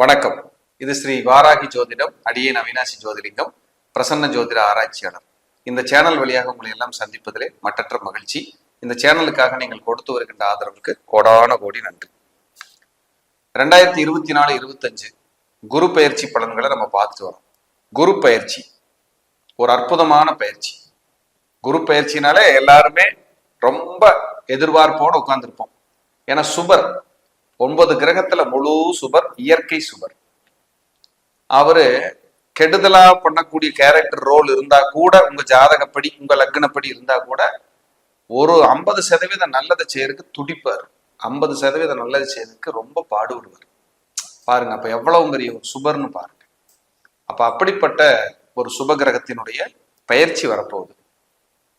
வணக்கம். இது ஸ்ரீ வாராகி ஜோதிடம் அடியேன் அவினாசி ஜோதிலிங்கம் பிரசன்ன ஜோதிட ஆராய்ச்சியாளர். இந்த சேனல் வழியாக உங்களை எல்லாம் சந்திப்பதிலே மற்றற்ற மகிழ்ச்சி. இந்த சேனலுக்காக நீங்கள் கொடுத்து வருகின்ற ஆதரவுக்கு கோடான கோடி நன்றி. ரெண்டாயிரத்தி இருபத்தி நாலு இருபத்தஞ்சு குரு பயிற்சி பலன்களை நம்ம பார்த்துட்டு வரோம். குரு பயிற்சி. ஒரு அற்புதமான பயிற்சி. குரு பயிற்சினாலே எல்லாருமே ரொம்ப எதிர்பார்ப்போடு உட்கார்ந்துருப்போம். ஏன்னா சுபர். ஒன்பது கிரகத்துல முழு சுபர் இயற்கை சுபர் அவரு கெடுதலா பண்ணக்கூடிய கேரக்டர் ரோல் இருந்தா கூட உங்க ஜாதகப்படி உங்க லக்னப்படி இருந்தா கூட ஒரு ஐம்பது சதவீதம் நல்லதை செய்யறதுக்கு துடிப்பார். ஐம்பது சதவீதம் நல்லது செய்யறதுக்கு ரொம்ப பாடுபடுவார். பாருங்க அப்ப எவ்வளவு பெரிய ஒரு சுபர்னு பாருங்க. அப்ப அப்படிப்பட்ட ஒரு சுப கிரகத்தினுடைய பயிற்சி வரப்போகுது.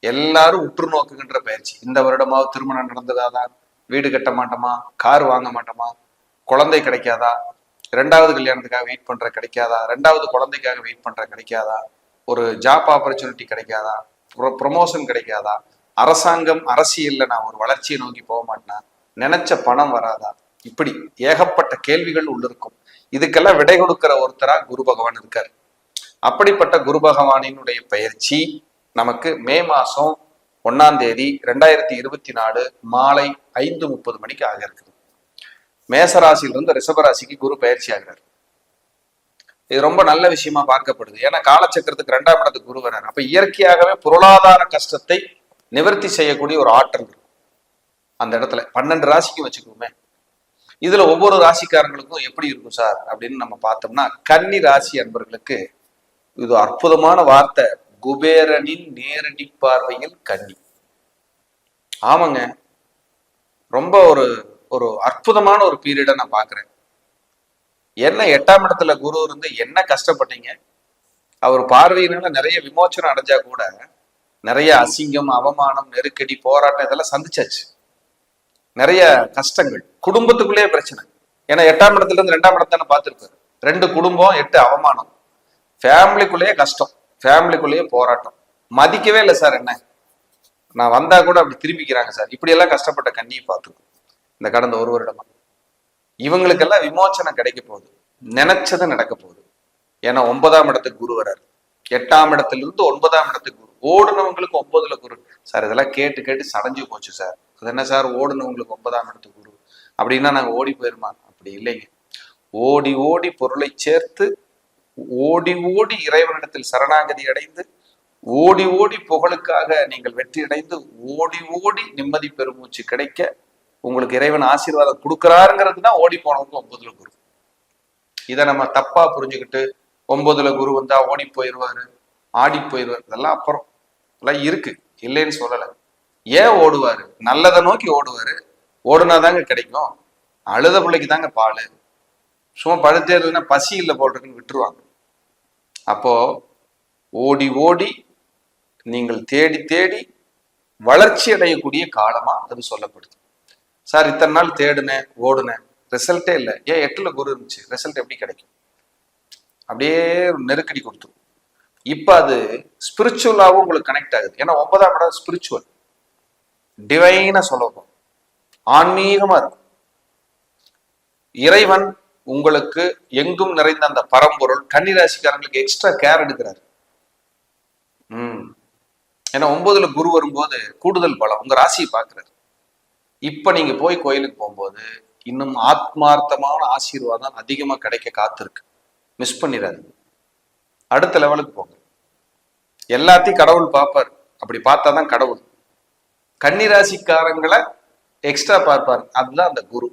எல்லாரும் உற்று நோக்குகின்ற பயிற்சி. இந்த வருடமாவது திருமணம் நடந்ததாதான் வீடு கட்ட மாட்டோமா? கார் வாங்க மாட்டோமா? குழந்தை கிடைக்காதா? ரெண்டாவது கல்யாணத்துக்காக வெயிட் பண்ற கிடைக்காதா? ரெண்டாவது குழந்தைக்காக வெயிட் பண்ற கிடைக்காதா? ஒரு ஜாப் ஆப்பர்ச்சுனிட்டி கிடைக்காதா? ப்ரொமோஷன் கிடைக்காதா? அரசாங்கம் அரசியல்ல நான் ஒரு வளர்ச்சியை நோக்கி போக மாட்டேனா? நினைச்ச பணம் வராதா? இப்படி ஏகப்பட்ட கேள்விகள் உள்ள இருக்கும். இதுக்கெல்லாம் விடை கொடுக்கிற ஒருத்தரா குரு பகவான் இருக்காரு. அப்படிப்பட்ட குரு பகவானினுடைய பயிற்சி நமக்கு மே மாசம் ஒன்னாம் தேதி ரெண்டாயிரத்தி இருபத்தி நாலு மாலை ஐந்து முப்பது மணிக்கு ஆக இருக்குது மேசராசியிலிருந்து ரிஷபராசிக்கு குரு பயிற்சி ஆகிறார். இது ரொம்ப நல்ல விஷயமா பார்க்கப்படுது. ஏன்னா காலச்சக்கரத்துக்கு ரெண்டாம் இடத்துக்கு குரு வர்றார். அப்ப இயற்கையாகவே பொருளாதார கஷ்டத்தை நிவர்த்தி செய்யக்கூடிய ஒரு ஆற்றல் இருக்கும். அந்த இடத்துல பன்னெண்டு ராசிக்கு வச்சுக்கோமே. இதுல ஒவ்வொரு ராசிக்காரங்களுக்கும் எப்படி இருக்கும் சார்? அப்படின்னு நம்ம பார்த்தோம்னா கன்னி ராசி அன்பர்களுக்கு இது அற்புதமான வார்த்தை. குபேரனின் நேரடி பார்வையில் கன்னி. ஆமாங்க. ரொம்ப ஒரு ஒரு அற்புதமான ஒரு பீரியடை நான் பார்க்குறேன். என்ன எட்டாம் இடத்துல குரு இருந்து என்ன கஷ்டப்பட்டீங்க? அவர் பார்வையினால நிறைய விமோச்சனம் அடைஞ்சா கூட நிறைய அசிங்கம் அவமானம் நெருக்கடி போராட்டம் இதெல்லாம் சந்திச்சாச்சு. நிறைய கஷ்டங்கள். குடும்பத்துக்குள்ளேயே பிரச்சனை. ஏன்னா எட்டாம் இடத்துல இருந்து ரெண்டாம் இடத்தானே பார்த்துருப்பாரு. ரெண்டு குடும்பம் எட்டு அவமானம். ஃபேமிலிக்குள்ளேயே கஷ்டம். ஃபேமிலிக்குள்ளேயே போராட்டம். மதிக்கவே இல்லை சார் என்ன? நான் வந்தா கூட அப்படி திரும்பிக்கிறாங்க சார். இப்படியெல்லாம் கஷ்டப்பட்ட கண்ணியை பார்த்துருக்கோம் இந்த கடந்த ஒரு வருடமா. இவங்களுக்கெல்லாம் விமோச்சனம் கிடைக்க போகுது. நினைச்சது நடக்க போகுது. ஏன்னா ஒன்பதாம் இடத்துக்கு குரு வராரு எட்டாம் இடத்துல இருந்து ஒன்பதாம் இடத்துக்கு குரு. ஓடுனவங்களுக்கு ஒன்பதுல குரு. சார் இதெல்லாம் கேட்டு கேட்டு சடைஞ்சு போச்சு சார். அது என்ன சார்? ஓடுனவங்களுக்கு ஒன்பதாம் இடத்துக்கு குரு. அப்படின்னா நாங்கள் ஓடி போயிருமா? அப்படி இல்லைங்க. ஓடி ஓடி பொருளை சேர்த்து ஓடி ஓடி இறைவனிடத்தில் சரணாகதி அடைந்து ஓடி ஓடி புகழுக்காக நீங்கள் வெற்றி அடைந்து ஓடி ஓடி நிம்மதி பெருமூச்சு கிடைக்க உங்களுக்கு இறைவன் ஆசீர்வாதம் கொடுக்குறாருங்கிறது தான் ஓடி போனவங்க ஒன்பதுல குரு. இதை நம்ம தப்பா புரிஞ்சுக்கிட்டு ஒன்பதுல குரு வந்தா ஓடி போயிடுவாரு ஆடி போயிடுவார் இதெல்லாம் அப்புறம். இதெல்லாம் இருக்கு. இல்லைன்னு சொல்லலை. ஏன் ஓடுவாரு? நல்லதை நோக்கி ஓடுவாரு. ஓடுனாதாங்க கிடைக்கும். அழுத பிள்ளைக்கு தாங்க பால். சும்மா படுத்தேருன்னா பசி இல்லை போடுறதுன்னு விட்டுருவாங்க. அப்போ ஓடி ஓடி நீங்கள் தேடி தேடி வளர்ச்சி அடையக்கூடிய காலமா அது சொல்லப்படுது. சார் இத்தனை நாள் தேடுனேன் ஓடுனேன். ரிசல்ட்டே இல்லை. ஏன் எட்டுல குரு இருந்துச்சு? ரிசல்ட் எப்படி கிடைக்கும்? அப்படியே நெருக்கடி கொடுத்துரும். இப்போ அது ஸ்பிரிச்சுவலாகவும் உங்களுக்கு கனெக்ட் ஆகுது. ஏன்னா ஒன்பதாம் இடம் ஸ்பிரிச்சுவல் டிவைனா சொல்லப்போம் ஆன்மீகமா இருக்கும். இறைவன் உங்களுக்கு எங்கும் நிறைந்த அந்த பரம்பொருள் கன்னிராசிக்காரங்களுக்கு எக்ஸ்ட்ரா கேர் எடுக்கிறாரு. உம் ஏன்னா ஒன்பதுல குரு வரும்போது கூடுதல் பலம் உங்க ராசியை பாக்குறாரு இப்ப நீங்க போய் கோயிலுக்கு போகும்போது இன்னும் ஆத்மார்த்தமான ஆசீர்வாதம் அதிகமா கிடைக்க காத்திருக்கு. மிஸ் பண்ணிடாதீங்க. அடுத்த லெவலுக்கு போங்க. எல்லாத்தையும் கடவுள் பார்ப்பார். அப்படி பார்த்தா தான் கடவுள். கன்னிராசிக்காரங்களை எக்ஸ்ட்ரா பார்ப்பார். அதுதான் அந்த குரு.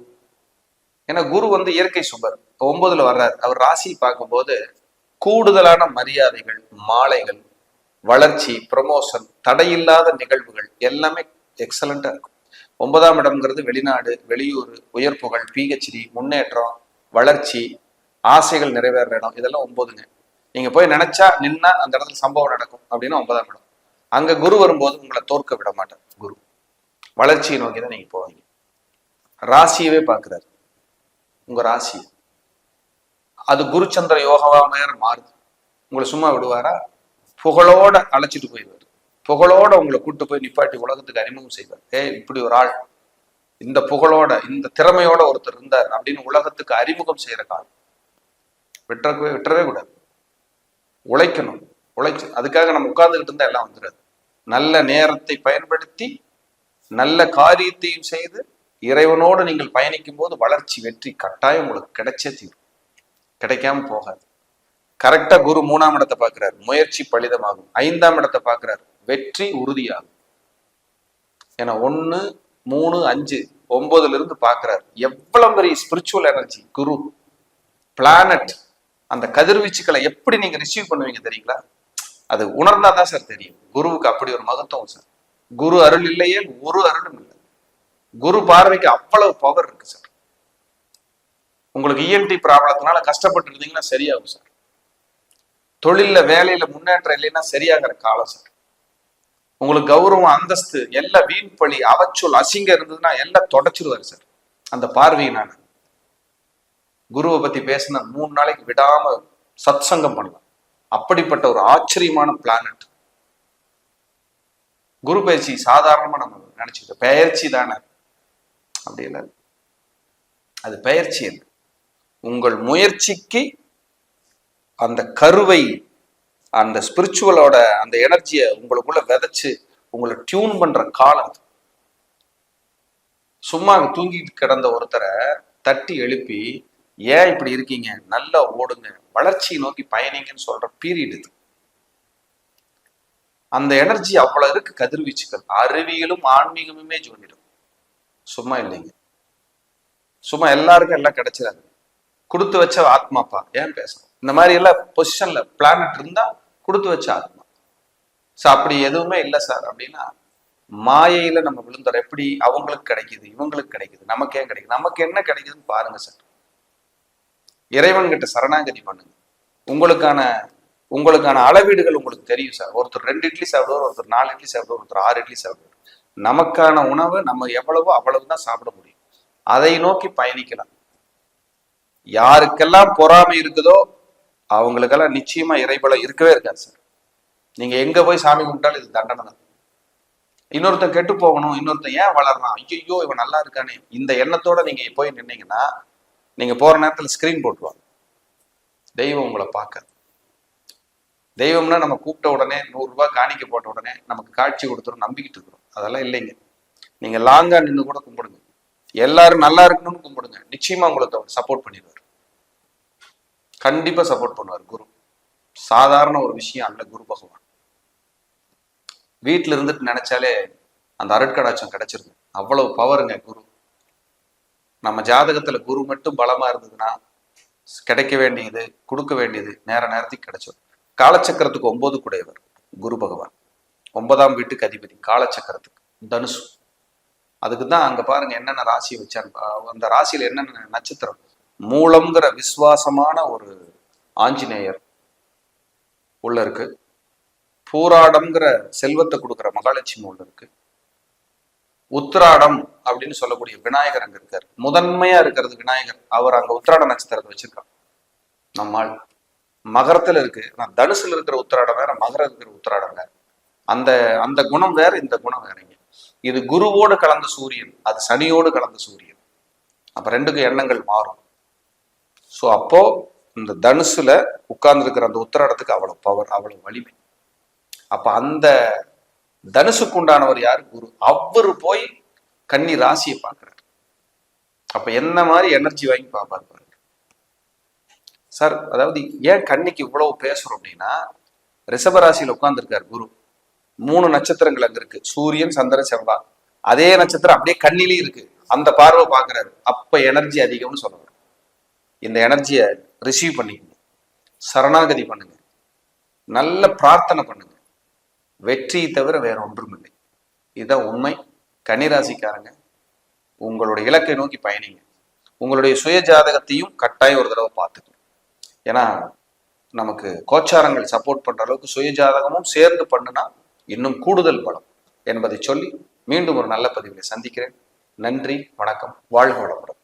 ஏன்னா குரு வந்து இயற்கை சுபர். ஒன்பதுல வர்றாரு. அவர் ராசி பார்க்கும்போது கூடுதலான மரியாதைகள் மாலைகள் வளர்ச்சி ப்ரமோஷன் தடையில்லாத நிகழ்வுகள் எல்லாமே எக்ஸலண்டா இருக்கும். ஒன்பதாம் இடம்ங்கிறது வெளிநாடு வெளியூர் உயர் புகழ் பிஹெச்டி முன்னேற்றம் வளர்ச்சி ஆசைகள் நிறைவேற இடம். இதெல்லாம் ஒன்பதுங்க நீங்க போய் நினைச்சா நின்னா அந்த இடத்துல சம்பவம் நடக்கும் அப்படின்னு ஒன்பதாம் இடம். அங்க குரு வரும்போது உங்களை தோற்க விட மாட்டார் குரு. வளர்ச்சியை நோக்கி தான் நீங்க போவீங்க. ராசியவே பாக்குறாரு உங்க ராசி. அது குருச்சந்திர யோகவா நேரம் மாறுது. உங்களை சும்மா விடுவாரா? புகழோட அழைச்சிட்டு போயிடுவார். புகழோட உங்களை கூட்டு போய் நிப்பாட்டி உலகத்துக்கு அறிமுகம் செய்வார். ஏ இப்படி ஒரு ஆள். இந்த புகழோட இந்த திறமையோட ஒருத்தர் இருந்தார் அப்படின்னு உலகத்துக்கு அறிமுகம் செய்யற காலம். விட்டுறவே விட்டுறவே கூடாது. உழைக்கணும். உழைச்சு அதுக்காக நம்ம உட்கார்ந்துக்கிட்டு இருந்தா எல்லாம் வந்துடாது. நல்ல நேரத்தை பயன்படுத்தி நல்ல காரியத்தையும் செய்து இறைவனோடு நீங்கள் பயணிக்கும் போது வளர்ச்சி வெற்றி கட்டாயம் உங்களுக்கு கிடைச்சே தீரும். கிடைக்காம போகாது. கரெக்டா குரு மூணாம் இடத்தை பார்க்கிறார். முயற்சி பலிதமாகும். ஐந்தாம் இடத்தை பார்க்கிறார். வெற்றி உறுதியாகும். ஏன்னா ஒண்ணு மூணு அஞ்சு ஒன்பதுல இருந்து பார்க்கிறார். எவ்வளவு பெரிய ஸ்பிரிச்சுவல் எனர்ஜி குரு. பிளானட் அந்த கதிர்வீச்சுக்களை எப்படி நீங்க ரிசீவ் பண்ணுவீங்க தெரியுங்களா? அது உணர்ந்தாதான் சார் தெரியும். குருவுக்கு அப்படி ஒரு மகத்துவம் சார். குரு அருள் இல்லையே ஒரு அருளும் இல்லை. குரு பார்வைக்கு அவ்வளவு பவர் இருக்கு சார் உங்களுக்கு இஎன்டி ப்ராப்ளத்தினால கஷ்டப்பட்டு இருந்தீங்கன்னா சரியாகும் சார் தொழில்ல வேலையில முன்னேற்றம் இல்லைன்னா சரியாகிற காலம் சார் உங்களுக்கு கௌரவம் அந்தஸ்து எல்லாம் வீண் பழி அவச்சொல் அசிங்கம் இருந்ததுன்னா எல்லாம் தொடச்சிருவாரு சார் அந்த பார்வையினால குருவை பத்தி பேசின மூணு நாளைக்கு விடாம சத்சங்கம் பண்ணலாம். அப்படிப்பட்ட ஒரு ஆச்சரியமான பிளானட் குரு பயிற்சி சாதாரணமா நம்ம நினைச்சுக்கிட்டோம். பயிற்சி தானே அப்படி இல்லை. அது பெயர்ச்சி அல்ல உங்கள் முயற்சிக்கு அந்த கருவை அந்த ஸ்பிரிச்சுவலோட அந்த எனர்ஜியை உங்களுக்குள்ள விதைச்சு உங்களை டியூன் பண்ற காலம் சும்மா தூங்கிட்டு கிடந்த ஒருத்தரை தட்டி எழுப்பி ஏன் இப்படி இருக்கீங்க? நல்லா ஓடுங்க. வளர்ச்சியை நோக்கி பயணிங்கன்னு சொல்ற பீரியட் இது. அந்த எனர்ஜி அவ்வளவு இருக்கு கதிர்வீச்சுகள் அறிவியலும் ஆன்மீகமுமே ஜோதிடம் சும்மா இல்லைங்க. சும்மா எல்லாருக்கும் எல்லாம் கிடைச்சிடாது கொடுத்து வச்ச ஆத்மாப்பா ஏன் பேசணும்? இந்த மாதிரி எல்லாம் பொசிஷன்ல பிளானட் இருந்தா கொடுத்து வச்ச ஆத்மா. சார் அப்படி எதுவுமே இல்லை சார் அப்படின்னா மாயையில நம்ம விழுந்தோம் எப்படி அவங்களுக்கு கிடைக்குது இவங்களுக்கு கிடைக்குது நமக்கு ஏன் கிடைக்குது நமக்கு என்ன கிடைக்குதுன்னு பாருங்க சார் இறைவன் கிட்ட சரணாகதி பண்ணுங்க. உங்களுக்கான உங்களுக்கான அளவீடுகள் உங்களுக்கு தெரியும் சார் ஒருத்தர் ரெண்டு இட்லி சாப்பிடுவார் ஒருத்தர் நாலு இட்லி சாப்பிடுவார் ஒருத்தர் ஆறு இட்லி சாப்பிடுவார். நமக்கான உணவை நம்ம எவ்வளவோ அவ்வளவு தான் சாப்பிட முடியும். அதை நோக்கி பயணிக்கலாம். யாருக்கெல்லாம் பொறாமை இருக்குதோ அவங்களுக்கெல்லாம் நிச்சயமா இறைபலம் இருக்கவே இருக்காது சார். நீங்க எங்க போய் சாமி கும்பிட்டாலும் இது தண்டனை தான். இன்னொருத்தன் கெட்டு போகணும் இன்னொருத்தன் ஏன் வளர்றான்? ஐயோ இவன் நல்லா இருக்கானே. இந்த எண்ணத்தோட நீங்க போய் நின்னீங்கன்னா நீங்க போற நேரத்துல ஸ்கிரீன் போட்டுருவாங்க. தெய்வம் உங்களை பார்க்க தெய்வம்னா நம்ம கூப்பிட்ட உடனே நூறு ரூபாய் காணிக்க போட்ட உடனே நமக்கு காட்சி கொடுத்துரும் நம்பிக்கிட்டு இருக்கிறோம். அதெல்லாம் இல்லைங்க. நீங்க லாங்கா நின்று கூட கும்பிடுங்க. எல்லாரும் நல்லா இருக்கணும்னு கும்பிடுங்க. நிச்சயமா உங்களுக்கு அவர் சப்போர்ட் பண்ணிடுவார். கண்டிப்பா சப்போர்ட் பண்ணுவார் குரு. சாதாரண ஒரு விஷயம் அல்ல குரு பகவான். வீட்டுல இருந்துட்டு நினைச்சாலே அந்த அருட்கடாச்சம் கிடைச்சிருக்கு அவ்வளவு பவருங்க குரு. நம்ம ஜாதகத்துல குரு மட்டும் பலமா இருந்ததுன்னா கிடைக்க வேண்டியது கொடுக்க வேண்டியது நேர நேரத்துக்கு கிடைச்சிடும் காலச்சக்கரத்துக்கு ஒன்பது குடையவர் குரு பகவான். ஒன்பதாம் வீட்டுக்கு அதிபதி காலச்சக்கரத்துக்கு தனுசு. அதுக்கு தான் அங்க பாருங்க என்னென்ன ராசி வச்சாங்க அந்த ராசியில என்னென்ன நட்சத்திரம்? மூலம்ங்கிற விசுவாசமான ஒரு ஆஞ்சநேயர் உள்ள இருக்கு. பூராடம்ங்கிற செல்வத்தை கொடுக்குற மகாலட்சுமி உள்ள இருக்கு. உத்திராடம் அப்படின்னு சொல்லக்கூடிய விநாயகர் அங்க இருக்காரு. முதன்மையா இருக்கிறது விநாயகர். அவர் அங்க உத்திராட நட்சத்திரத்தை வச்சிருக்கார். நம்மால். மகரத்துல இருக்கு. ஆனா தனுசுல இருக்கிற உத்திராடம் வேற மகரம் இருக்கிற உத்திராடம் வேற. அந்த அந்த குணம் வேற இந்த குணம் வேறங்க இது குருவோடு கலந்த சூரியன் அது சனியோடு கலந்த சூரியன். அப்ப ரெண்டுக்கும் எண்ணங்கள் மாறும். ஸோ அப்போ இந்த தனுசுல உட்கார்ந்துருக்கிற அந்த அந்த உத்திராடத்துக்கு அவ்வளவு பவர் அவ்வளவு வலிமை. அப்ப அந்த தனுசுக்கு உண்டானவர் யார்? குரு. அவர் போய் கன்னி ராசியை பார்க்கிறார். அப்ப என்ன மாதிரி எனர்ஜி வாங்கி பார்ப்பாரு பாருங்க. சார் அதாவது ஏன் கன்னிக்கு இவ்வளவு பேசுறோம் அப்படின்னா ரிஷபராசியில் உட்கார்ந்துருக்கார் குரு. மூணு நட்சத்திரங்கள் அங்க இருக்கு. சூரியன் சந்திரன் செவ்வாய். அதே நட்சத்திரம் அப்படியே கண்ணிலே இருக்கு. அந்த பார்வை பாக்குறாரு அப்ப எனர்ஜி அதிகம்னு சொல்லுவாங்க இந்த எனர்ஜியை ரிசீவ் பண்ணிக்கணும் சரணாகதி பண்ணுங்க. நல்ல பிரார்த்தனை பண்ணுங்க. வெற்றியை தவிர வேற ஒன்றும் இல்லை இதுதான் உண்மை. கன்னிராசிக்காரங்க உங்களுடைய இலக்கை நோக்கி பயணிங்க. உங்களுடைய சுய ஜாதகத்தையும் கட்டாயம் ஒரு தடவை பார்த்துக்கணும். ஏன்னா நமக்கு கோச்சாரங்கள் சப்போர்ட் பண்ற அளவுக்கு சுய ஜாதகமும் சேர்ந்து பண்ணுனா இன்னும் கூடுதல் பலம் என்பதை சொல்லி மீண்டும் ஒரு நல்ல பதிவில் சந்திக்கிறேன். நன்றி வணக்கம் வாழ்க வளமுடன்.